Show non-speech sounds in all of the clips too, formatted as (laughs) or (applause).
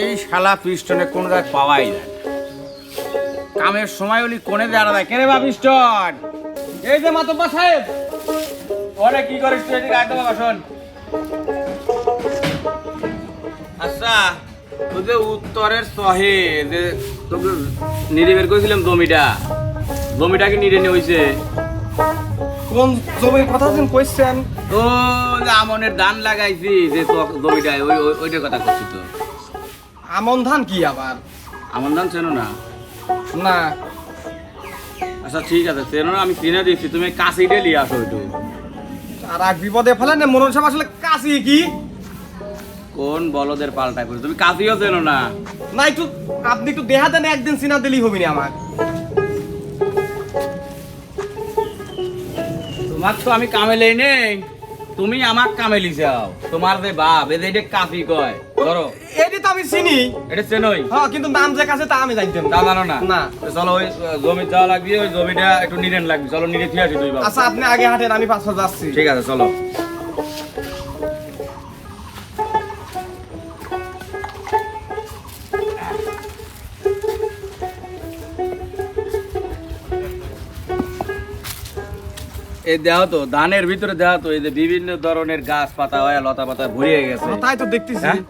এই শালা পিস্টনে কোন জায়গায় পাওয়াই যায় কামের সময় হলি কোনে দাঁড়া দেয়। কেনে বা পিস্টন এই যে মাতব্বা সাহেব। ওরে কি করিস তুই এদিকে একদম শোন। আচ্ছা তুই যে উত্তরের সহে যে তোকে নিরে বের করেছিলাম জমিটা জমিটা কি নিরে নিয়ে হয়েছে কোন জমির কথা যেন কইছেন? ও আমনের ধান লাগাইছি যে তো জমিটা ওই ওই- ওইটার কথা করছি তো। আমন ধান কি আবার? আমন ধান চেনো না? না। আচ্ছা ঠিক আছে চেনো না আমি চিনে দিচ্ছি তুমি কাশিটা নিয়ে আসো একটু। আর এক বিপদে ফেলেন না মনন সাহেব আসলে কাশি কি? কোন বলদের পাল্টা করে তুমি কাশিও চেনো না। না একটু আপনি একটু দেহা দেন একদিন সিনা দিলেই হবি না আমার তোমার তো আমি কামেলে নেই। তুমি আমার কামেলি যাও। তোমার যে বাপ এই যে এটা কাফি কয়? ধরো। এটা তো আমি চিনি। এটা চেনই। হ্যাঁ কিন্তু নাম যে কাছে তা আমি জানতাম তা জানো না? না। চলো ওই জমি যাওয়া লাগবে ওই জমিটা একটু নিরেন লাগবে। চলো নিরে ঠিক আছে তুই আচ্ছা আপনি আগে হাঁটেন আমি পাঁচশো যাচ্ছি। ঠিক আছে চলো। এই দেহ তো ধানের ভিতরে দেহ তো এই যে বিভিন্ন ধরনের গাছ পাতা হয় লতা পাতা গেছে। তাই তো দেখতেছি। হ্যাঁ?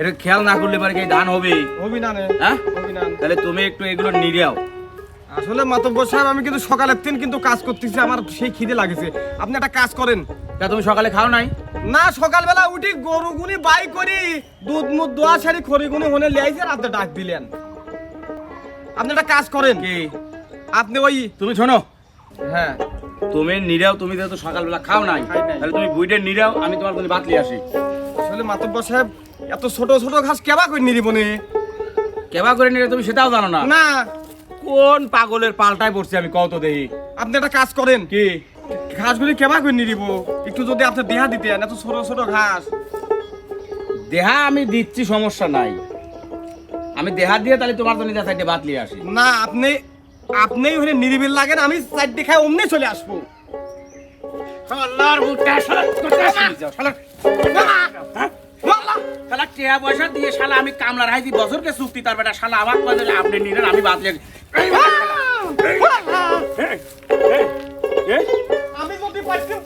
এটা খেয়াল না করলে পারে কি ধান হবে হবি না হ্যাঁ তাহলে তুমি একটু এগুলো আসলে মাতব্বর সাহেব আমি কিন্তু সকালের দিন কিন্তু কাজ করতেছি আমার সেই খিদে লাগেছে। আপনি একটা কাজ করেন। তা তুমি সকালে খাও নাই? না সকালবেলা উঠি গরু গুনি বাই করি দুধ মুধ দোয়া সারি খড়ি গুনি হনে লিয়াইছে রাতে ডাক দিলেন। আপনি একটা কাজ করেন। কি? আপনি ওই তুমি শোনো। হ্যাঁ। তুমি নিরাও তুমি যেহেতু সকালবেলা খাও নাই তাহলে তুমি বুইটে নিরাও আমি তোমার ভাত নিয়ে আসি। আসলে মাতব্বর সাহেব এত ছোট ছোট ঘাস কেবা করে নিরিব নে কেবা করে নিলে তুমি সেটাও জানো না। না। কোন পাগলের পাল্টায় পড়ছি আমি কত দেহি আপনি একটা কাজ করেন। কি? ঘাসগুলি কেবা করে নিরিব একটু যদি আপনি দেহা দিতেন এত ছোট ছোট ঘাস। দেহা আমি দিচ্ছি সমস্যা নাই। আমি দেহা দিয়ে তাহলে তোমার জন্য যা সাইডে নিয়ে আসি। না আপনি আপনি হলে নিরিবিল লাগেন আমি চারটি খাই অমনি চলে আসব। শালা। হ্যাঁ? টিয়া পয়সা দিয়ে শালা আমি কামলার হাইছি বছরকে চুক্তি তার বেটা শালা আমার কয়ে আপনি নিলেন আমি যদি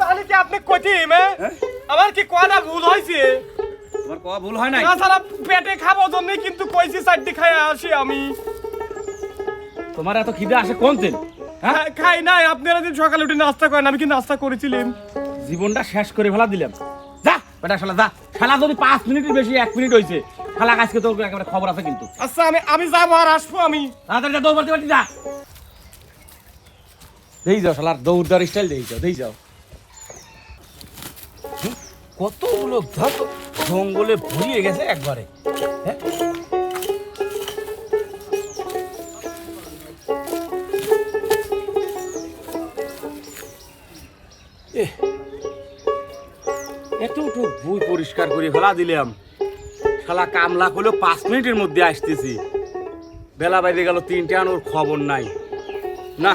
তাহলে কি আপনি? আমার কি কোয়াটা ভুল হয়েছে তোমার ভুল হয় তাছাড়া পেটে খাব জন্য কিন্তু কইছি চারটি খাই আসি আমি। তোমার এত খিদে আসে কোন দিন? হ্যাঁ? খাই নাই আপনারা দিন সকালে উঠে নাস্তা করেন আমি কি নাস্তা করেছিলাম? জীবনটা শেষ করে ফেলা দিলাম। যা বেটা শালা যা। শালা যদি পাঁচ মিনিটের বেশি এক মিনিট হয়েছে শালা আজকে তোর একেবারে খবর আছে কিন্তু। আচ্ছা আমি আমি যাব আর আসব আমি। তাড়াতাড়ি যা দৌড় পারতি যা। দেই যাও শালার দৌড় দেওয়ার স্টাইল দেই যাও দেই যাও। কতগুলো ধর জঙ্গলে ভরিয়ে গেছে একবারে। পরিষ্কার করে ফেলা দিলাম। শালা কামলা করলেও পাঁচ মিনিটের মধ্যে আসতেছি। বেলা বাইরে গেল তিনটে আন ওর খবর নাই। না,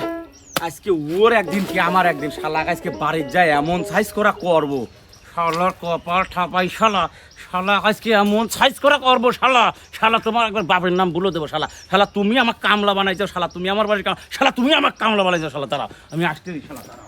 আজকে ওর একদিন কি আমার একদিন? শালা, আজকে বাড়ির যায় এমন সাইজ করা করব। শালার কপাল ঠাপাই, শালা শালা, আজকে এমন সাইজ করা করব, শালা। শালা, তোমার একবার বাপের নাম বলে দেবো, শালা। শালা, তুমি আমার কামলা বানাইছো, শালা, তুমি আমার বাড়ির কাম শালা, তুমি আমার কামলা বানাইছো, শালা তারা আমি আসতে দিই শালা তারা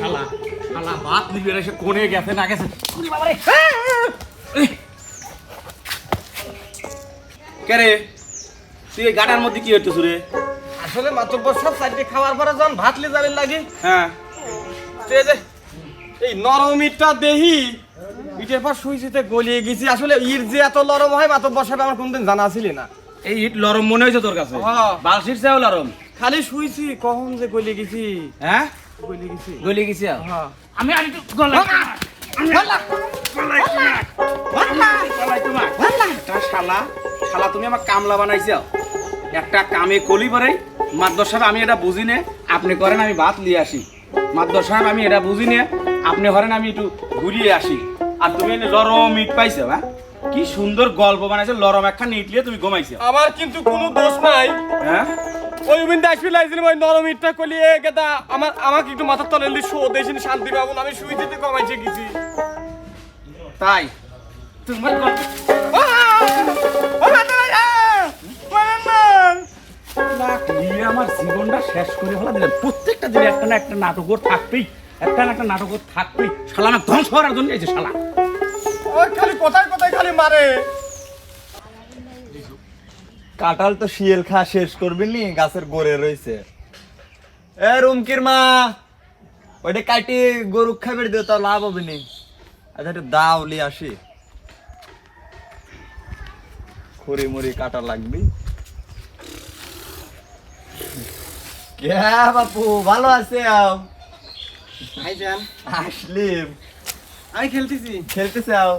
শালা শালা বাত নিবে এসে কোণে গেছে না গেছে উরি বাবারে কে রে তুই এই গাটার মধ্যে কি হইতেছ রে? আসলে সব খাওয়ার পরে যখন ভাত লে যাবেন লাগে। হ্যাঁ। এই দেহি পর সুইচিতে গলিয়ে গেছি। আসলে ইট যে এত নরম হয় মাতব্বর সাহেব আমার কোনদিন জানা ছিল না। এই ইট লরম মনে হয়েছে তোর কাছে? হ্যাঁ। বালশির চেয়েও লরম। খালি শুইছি কখন যে গলিয়ে গেছি। হ্যাঁ? গেছি। গলি গেছি? হ্যাঁ আমি আর একটু গলাই গলাই তোমার গলাই শালা শালা তুমি আমার কামলা বানাইছো একটা কামে কলি পরে মাদ্দর সাহেব আমি এটা বুঝি নে। আপনি করেন আমি ভাত নিয়ে আসি। মাদ্দর সাহেব আমি এটা বুঝি নে। আপনি করেন আমি একটু ঘুরিয়ে আসি। আর তুমি লরম মিট পাইছো হ্যাঁ? কি সুন্দর গল্প বানাইছে লরম একখান ইটলিয়ে তুমি ঘুমাইছো। আমার কিন্তু কোনো দোষ নাই। হ্যাঁ? ওই উইন দাস লাইছিলাম ওই নরম ইটটা গেদা আমার আমাকে একটু মাথার তলে এলি শো শান্তি পাবো আমি শুই দিতে কমাইছে গেছি। তাই? তোমার আমার জীবনটা শেষ করে ফেলা দিলেন। প্রত্যেকটা দিনে একটা না একটা নাটক থাকবেই একটা না একটা নাটক থাকবেই। শালা না ধ্বংস করার জন্য এই যে শালা। ওই খালি কোথায় কোথায় খালি মারে? কাঁঠাল তো শিয়াল খা শেষ করবি নি গাছের গোড়ে রয়েছে এ রুমকির মা ওইটা কাটি গরু খাবার দিও তাও লাভ হবে নি। আচ্ছা একটু দাও লি আসি। খড়ি মুড়ি কাটা লাগবি। কে বাপু ভালো আছে? ভাইজান আসলি আমি খেলতেছি। খেলতেছে আও।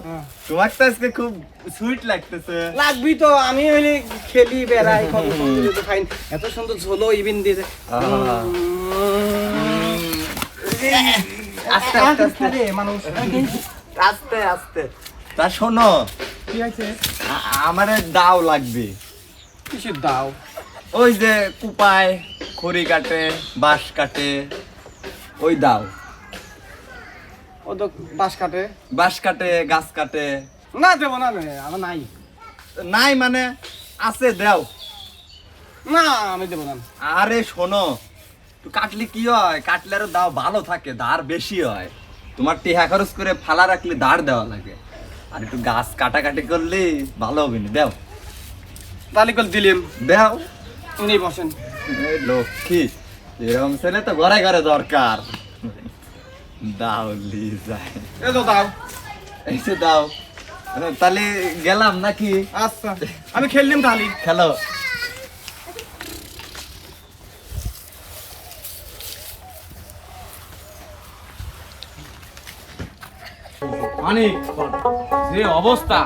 তোমার তো আজকে খুব সুইট লাগতেছে। লাগবি তো আমি হইলে খেলি বেড়াই (laughs) কত সুন্দর তো এত সুন্দর ঝোলো ইভিন দিয়েছে আস্তে আস্তে মানুষ। আস্তে আস্তে। তা শোনো কি আছে আমারে দাও লাগবে। কিসের দাও? ওই যে কুপায় খড়ি কাটে বাঁশ কাটে ওই দাও। ও তো বাস কাটে। বাঁশ কাটে গাছ কাটে। না দেবো না আমার নাই। নাই মানে? আছে দাও। না আমি দেবো না। আরে শোনো কাটলে কি হয়? কাটলে আরও দাও ভালো থাকে দাঁড় বেশি হয়। তোমার টেহা খরচ করে ফালা রাখলে দাঁড় দেওয়া লাগে। আর একটু গাছ কাটাকাটি করলে ভালো হবে না দাও। তাহলে কল দিলিম দেও। উনি বসেন। লক্ষ্মী এরকম ছেলে তো ঘরে ঘরে দরকার। দাও লি যায় এ তো দাও। এই যে দাও। তাহলে গেলাম নাকি? আচ্ছা। আমি খেললিম তাহলে। খেলো। মানে যে অবস্থা।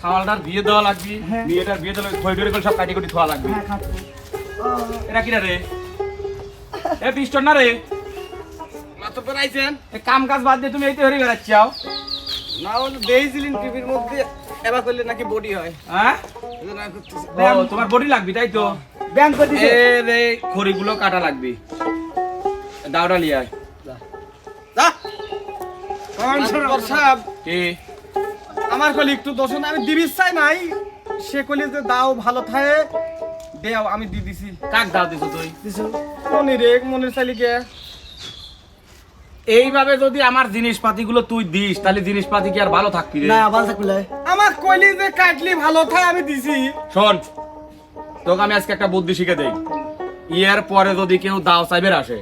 সামালটার বিয়ে দেওয়া লাগবে বিয়েটার বিয়ে দেওয়া খই করে সব কাটি কুটি খাওয়া লাগবে এরা কিনা রে? এ পিস্টন না রে? আইছেন কাম কাজ বাদ দিয়ে তুমি এইতে হরে বেড়াচ্ছাও না ও দেইছিলেন টিভির মধ্যে এবার করলে নাকি বডি হয়। হ্যাঁ? তোমার বডি লাগবে তাই তো? করে দিছে এ রে খড়িগুলো কাটা লাগবে। লিয়ে আয়। যা। সাহেব কি? আমার কলি একটু দোষ না আমি দিবিস চাই নাই। সে কলি যে দাও ভালো থাকে দেও আমি দি দিছি। কাক দাও দিছো তুই? মনে রে মনের চাইলি কে এইভাবে যদি আমার জিনিসপাতিগুলো তুই দিস তাহলে জিনিসপাতি কি আর ভালো থাকবি রে? আমার কলি যে কাটলি ভালো থাকে আমি দিছি। শোন তোকে আমি আজকে একটা বুদ্ধি শিখে দেই। ইয়ার পরে যদি কেউ দাও চাইবের আসে।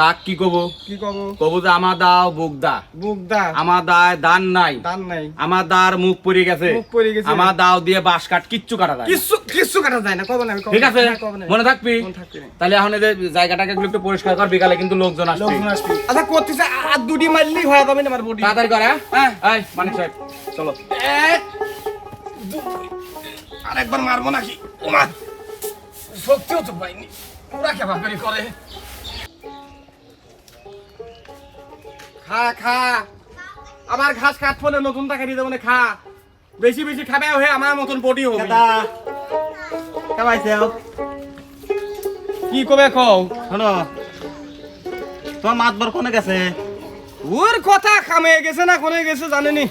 তাক কি কব? কি কব? কব যে আমার দাও বুক দা। বুক দা। আমার দায় দান নাই। দান নাই। আমার দার মুখ পড়ে গেছে। মুখ পড়ে গেছে। আমার দাও দিয়ে বাঁশ কাট কিচ্ছু কাটা যায় কিচ্ছু কিচ্ছু কাটা যায় না কব না আমি ঠিক আছে? কব। মনে থাকবি। তাহলে এখন এদের জায়গাটাকে একটু পরিষ্কার কর বিকালে কিন্তু লোকজন আসবে। লোকজন আসবে। আচ্ছা করতেছে আর দুটি মারলেই হয়ে যাবে না আমার বডি। তাড়াতাড়ি করে হ্যাঁ। হ্যাঁ। এই মানিক সাহেব চলো। আরেকবার মারবো নাকি? ওমা শক্তিও তো পাইনি। ওরা কে ভাবে করে। খা খা। আমার ঘাস কাট ফলে নতুন টাকা দিয়ে দেবো না, খা। বেশি বেশি খাবে হয়ে আমার মতন বডি হবে। কেমাইছে কি কবে কও? শোনো তোমার মাতবর কোনে গেছে? ওর কথা খামে গেছে না কোনে গেছে জানেনি।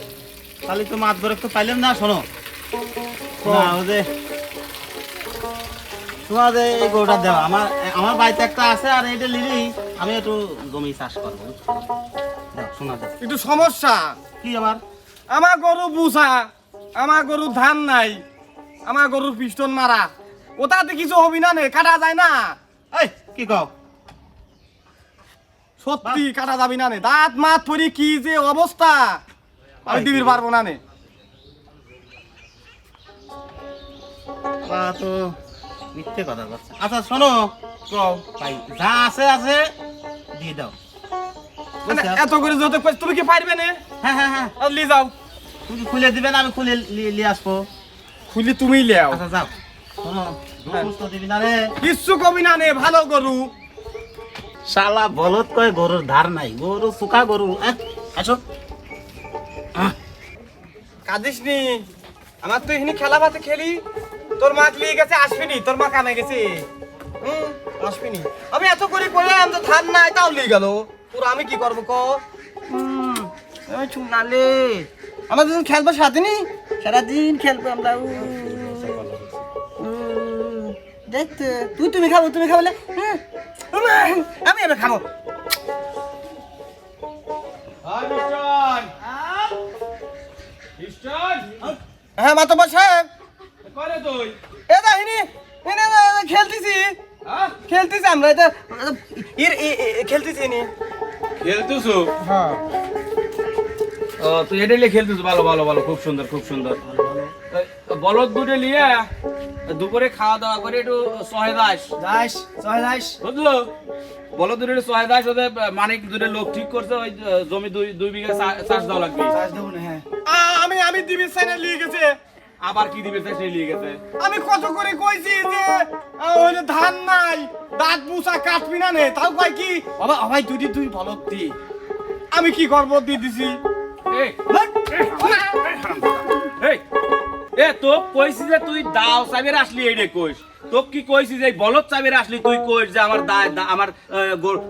তাহলে তো মাতবর একটু পাইলাম না শোনো। না ও যে এই গরুটা আমার আমার বাড়িতে একটা আছে আর এইটা লিলি আমি একটু জমি চাষ করব শোনা যাও একটু সমস্যা। কি আমার আমার গরু বুসা আমার গরু ধান নাই আমার গরুর পিস্টন মারা। ওটাতে কিছু হবি না নে কাটা যায় না। এই কি কও? সত্যি কাটা যাবি না নে দাঁত মাত পরি কি যে অবস্থা। আমি দিবির পারব না নে। তা তো মিথ্যে কথা বলছে। আচ্ছা শোনো। কও। ভাই যা আছে আছে দিয়ে দাও? এত করে যত তুমি কি পারবে নে? হ্যাঁ হ্যাঁ হ্যাঁ। লি যাও। তুমি খুলে দিবেন আমি খুলে নিয়ে আসব। খুলি তুমি লেও। আচ্ছা যাও। না রে। কিচ্ছু কবি না নে ভালো গরু। শালা বলদ কয় গরুর ধার নাই। গরু শুকা গরু। আসো। কাঁদিস নি। আমার তো এখানে খেলা ভাতে খেলি। তোর মা লিয়ে গেছে আসবিনি। তোর মা কামে গেছে। হুম আসবিনি। আমি এত করে করে আমি তো ধান নাই তাও লিয়ে গেল। পুরো আমি কি করব ক? আমি চুনালে। আমরা দুজন খেলব সারাদিনই সারাদিন খেলব আমরা উ, উ, দেখতে তুই তুমি খাব তুমি খাবলে আমি এবার খাব। হ্যাঁ মাতবা সাহেব। এ দাহিনী খেলতেছি। খেলতেছি আমরা এটা খেলতেছি নি খেলতেছো? হ্যাঁ। ও তুই এটা নিয়ে খেলতেছো? ভালো ভালো ভালো খুব সুন্দর খুব সুন্দর। বলদ দুটো নিয়ে দুপুরে খাওয়া দাওয়া করে একটু সহে দাস। দাস জয় দাস। বুঝলো? বলদ দুটো সহে দাস ওদের মানিক দুটো লোক ঠিক করছে ওই জমি দুই দুই বিঘা চাষ দেওয়া লাগবে। হ্যাঁ। আমি আমি দিবি সাইনে লিয়ে গেছে। আবার কি দিবে সে নিয়ে গেছে আমি কত করে কইছি যে ওই যে ধান নাই দাঁত মুসা কাটবি না নে তাও কয় কি বাবা ভাই দুই তুই ভালো দি আমি কি করব দি দিছি এই এই এ তো কইছি যে তুই দাও চাবির আসলি এই রে কইস তো কি কইছি যে বলদ চাবির আসলি তুই কইস যে আমার দা- আমার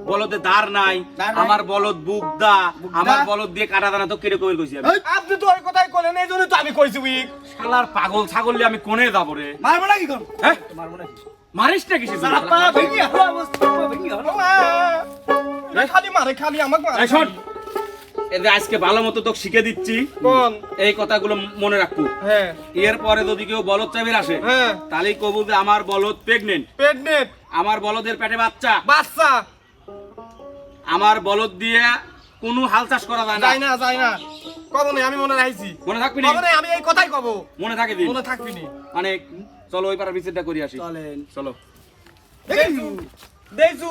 বলদে দাঁড় নাই আমার বলদ বুক দা আমার বলদ দিয়ে কাটা দানা তো কিরে কই কইছি আমি? আপনি তো ওই কথাই কইলেন এই জন্য তো আমি কইছি উইক। শালার পাগল ছাগল নিয়ে আমি কোনে যাব রে? মারবো না কি কোন? হ্যাঁ? মারিস না কিসে খালি মারে খালি আমাকে মারে। এই যে আজকে ভালো মতো তোকে শিখে দিচ্ছি। কোন? এই কথাগুলো মনে রাখব। হ্যাঁ। এর পরে যদি কেউ বলদ চাবির আসে হ্যাঁ। তাহলেই কবু যে আমার বলদ প্রেগনেন্ট প্রেগনেন্ট আমার বলদের পেটে বাচ্চা। বাচ্চা? আমার বলদ দিয়ে কোনো হাল চাষ করা যায় না। যাই না যাই না। কব না আমি মনে রাখছি। মনে থাকবি নি? আমি এই কথাই কব। মনে থাকে দিন মনে থাকবি নি। মানে চলো ওই পাড়ার বিচারটা করি আসি। চলেন। চলো। দেখছু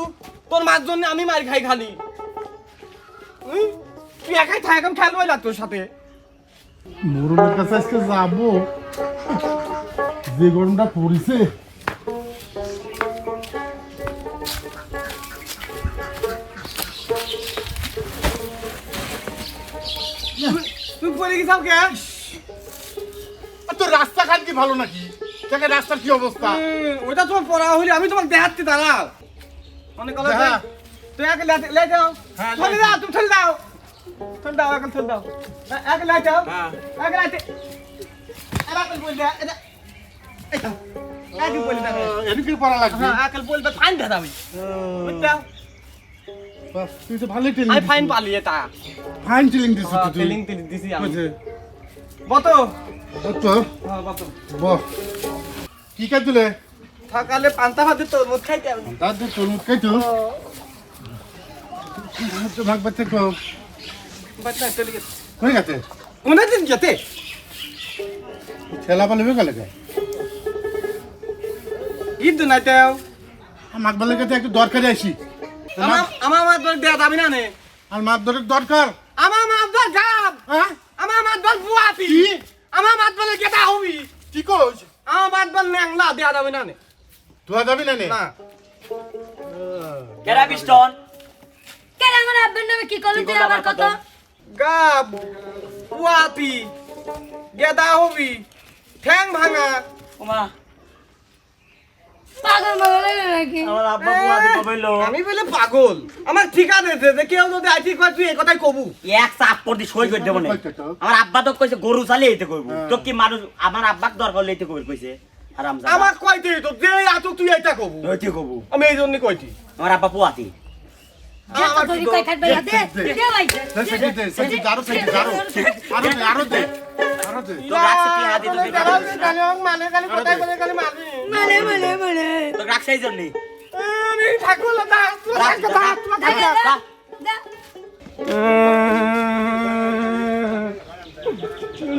তোর মার জন্য আমি মার খাই খালি। তুই একাই থাক আমি খেলব না তোর সাথে। মোরলের কাছে আজকে যাব। যে গরমটা পড়েছে। তুই পড়ে গেছাও কে আর তোর কি ভালো নাকি? দেখে রাস্তার কি অবস্থা? ওটা তোমার পড়া হইলে আমি তোমাকে দেখাচ্ছি দাঁড়াও। করো দেখা। তুই একে হ্যাঁ, ঠেলে। দাও তুমি ঠেলে দাও। ঠেলে দাও এখন ঠেলে দাও। এ- একে লে যাও হ্যাঁ। একে লে এবার আকল বল দে। এটা বল দে এদিকে করা লাগবে। হ্যাঁ বল দে ফাইন দে আমি বুঝছ? বাহ, তুই তো ভালোই টেলিং ফাইন পালি এটা ফাইন টেলিং দিছিস হ্যাঁ তুই টেলিং টেলিং দিছি আমি। বত? হ্যাঁ বত। বহ। কি কাজ দিলে সকালে পান্তা ভাতে তরমুজ খাইতে আমি দিয়ে তরমুজ খাইতো তো ভাগ বাচ্চা কো বাচ্চা চলে গেছে। হয়ে গেছে? কোনে দিন যেতে ঠেলা পালে হয়ে গেলে কে নাই তেও মাক বালের কাছে একটু দরকারে আসি আমার আমার দেয়া যাবি না নে। আর মাছ ধরে দরকার। আমার মাত ধর গাব হ্যাঁ? আমার মাত ধর বুয়াতি কি? আমার মাত বলে কেটা হবি। কি কোচ আমার মাত বল ন্যাংলা দেয়া যাবে না নে। ধোয়া যাবি না নে? না। কেরা পিস্টন কেন আমার আব্বার নামে কি করলি আবার কত? গাব বুয়াতি গেদা হবি ঠ্যাং ভাঙা। ওমা। পাগল মাগল নাকি? আমার আব্বা বুয়াদি কবেলো আমি বলে পাগল। আমার ঠিকা দিয়েছে যে কেউ যদি আইটি কয় তুই এই কথাই কবু? এক চাপ পড়দি সই করে দেবো না। আমার আব্বা তো কইছে গরু চালিয়ে এইতে করব তো কি মানুষ আমার আব্বাক দরকার হইলে এইতে করবে কইছে? আরাম আমার কয়টি তো যে আতো তুই এটা কবু। হইতে করব আমি এই জন্য আমার আব্বা পুয়াতি।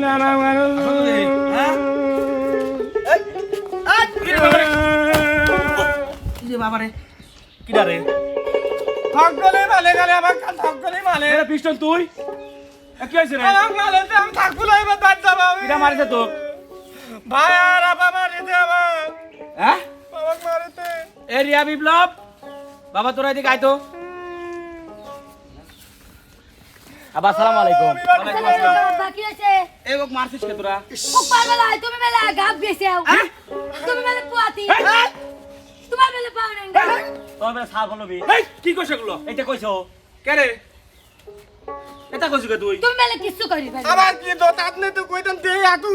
না না মানে হ্যাঁ? বাবারে কিডা রে ঠকলে মালে গেলে আমার কাল মালে। এ পিস্টন তুই? কি হয়েছে রে? আমার মালে যে আমি ঠাকুর এবার দাঁত যাব আমি। কিডা মারিছে তো। ভাই আর বাবা মারিতে আমার হ্যাঁ? বাবা মারিতে। এ রিয়া বিপ্লব বাবা তোরা এদিকে আয় তো। আব্বা সালাম আলাইকুম। বাকি আছে। এই ওক মারছিস কে তোরা? কুপার বেলা তুমি বেলা গাব গেছে। তুমি বেলা পুয়াতি। তোমার বেলা পাও না তোর বেলা সাল বলবি এই কি কইছ এগুলো? এইটা কইছো? কে রে এটা কইছ কে তুই? তুমি বেলা কিছু করি আমার কি দোত আপনি তো কইতাম দে আতু।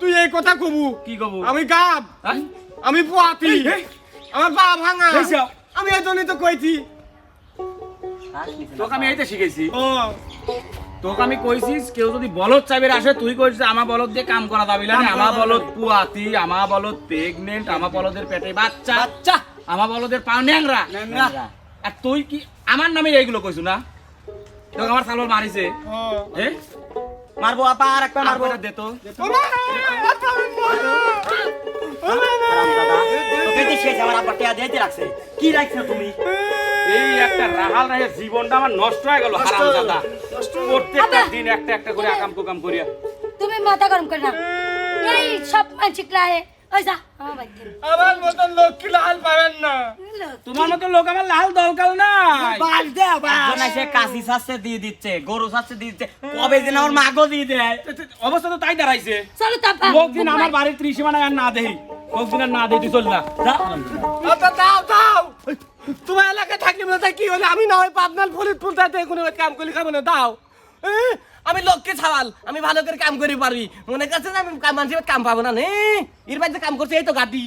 তুই এই কথা কবু। কি কব? আমি গাব। হ্যাঁ? আমি পোয়াতি। এই, আমার পা ভাঙা। এই যাও। আমি এজন্যই তো কইছি। তোকে আমি এইটা শিখেছি ও। তোকে আমি কইছিস কেউ যদি বলদ চাইবের আসে তুই কইছিস আমার বলদ দিয়ে কাম করা দাবি না আমার বলদ পুয়াতি আমার বলদ প্রেগনেন্ট আমার বলদের পেটে বাচ্চা বাচ্চা। আমার বলদের পাও ন্যাংরা। আর তুই কি আমার নামে এইগুলো কইছু না? তোকে আমার সালবার মারিছে। এ? মারবো আপা আর একটা মারবো। দে তো। তোকে যে আমার আব্বা টিয়া দিতে রাখছে। কি রাখছো তুমি? এই একটা রাহাল রাহে জীবনটা আমার নষ্ট হয়ে গেল হারাম দাদা প্রত্যেকটা দিন একটা একটা করে আকাম কুকাম করিয়া। তুমি মাথা গরম করে না। এই সব মানসিক রাহে ওই যা আমার বাদ দিন আমার লাল পাবেন না? তোমার মতো লোক আমার লাল দরকার নাই। একজন এসে কাশি দিয়ে দিচ্ছে গরু সাচ্ছে দিয়ে দিচ্ছে কবে দিন আমার মাগো দিয়ে দেয়। অবস্থা তো তাই দাঁড়াইছে। চলো তাপা লোকদিন আমার বাড়ির ত্রিসীমানায় আর না দেই লোকদিন আর না দেই তুই চল না যা। দাও দাও। তোমার এলাকায় থাকলে মনে কি হলে? আমি না হয় পাবনাল ফরিদপুর তাতে কোনো কাম করলে খাব না, দাও। আমি লোককে ছাওয়াল আমি ভালো করে কাম করি পারবি মনে করছে আমি মানুষের কাম পাবো না নে? এর বাড়িতে কাম করছে, এই তো গাটি